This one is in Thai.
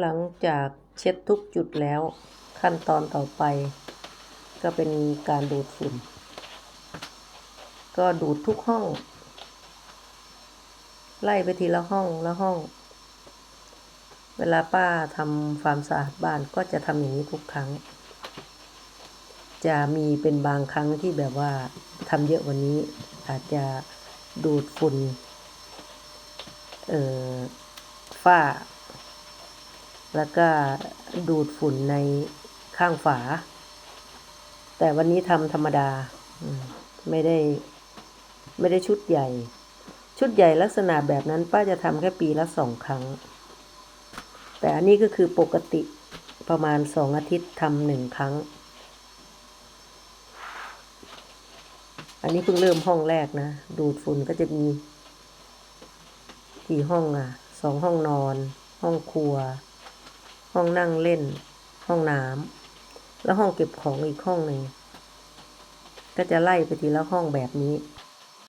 หลังจากเช็ดทุกจุดแล้วขั้นตอนต่อไป ก็เป็นการดูดฝุ่น ก็ดูดทุกห้อง ไล่ไปทีละห้องละห้อง เวลาป้าทำความสะอาดบ้านก็จะทำอย่างนี้ทุกครั้ง จะมีเป็นบางครั้งที่แบบว่าทำเยอะวันนี้อาจจะดูดฝุ่น เอ่อฝ้า แล้วก็ดูดฝุ่นในข้างฝา แต่วันนี้ทำธรรมดาไม่ได้ไม่ได้ชุดใหญ่ ชุดใหญ่ลักษณะแบบนั้นป้าจะทำแค่ปีละสองครั้ง แต่อันนี้ก็คือปกติประมาณสองอาทิตย์ทำหนึ่งครั้ง อันนี้เพิ่งเริ่มห้องแรกนะ ดูดฝุ่นก็จะมี กี่ห้องอะสองห้องนอน ห้องครัว ห้องนั่งเล่น ห้องน้ำแล้วห้องเก็บของอีกห้องหนึ่งก็จะไล่ไปทีละห้องแบบนี้